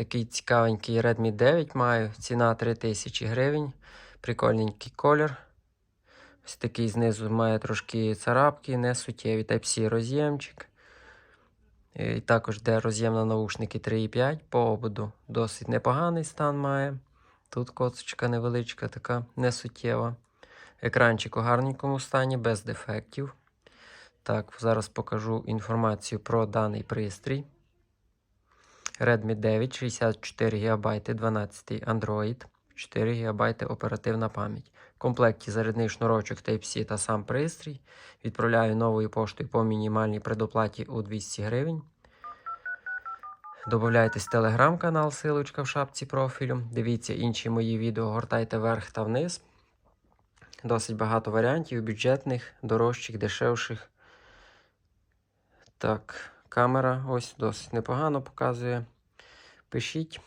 Такий цікавенький Redmi 9 маю. Ціна 3000 гривень. Прикольненький колір. Ось такий знизу має трошки царапки, не суттєві. Type-C роз'ємчик. Е, І також де роз'єм на наушники 3.5 по ободу. Досить непоганий стан має. Тут коцочка невеличка, така несуттєва. Екранчик у гарненькому стані, без дефектів. Так, зараз покажу інформацію про даний пристрій. Redmi 9, 64 ГБ, 12 Android, 4 ГБ оперативна пам'ять. В комплекті зарядний шнурочок Type-C та сам пристрій. Відправляю новою поштою по мінімальній предоплаті у 200 гривень. Добавляйтесь в телеграм-канал, силочка в шапці профілю. Дивіться інші мої відео, гортайте вверх та вниз. Досить багато варіантів, бюджетних, дорожчих, дешевших. Так, камера ось досить непогано показує. Пишіть.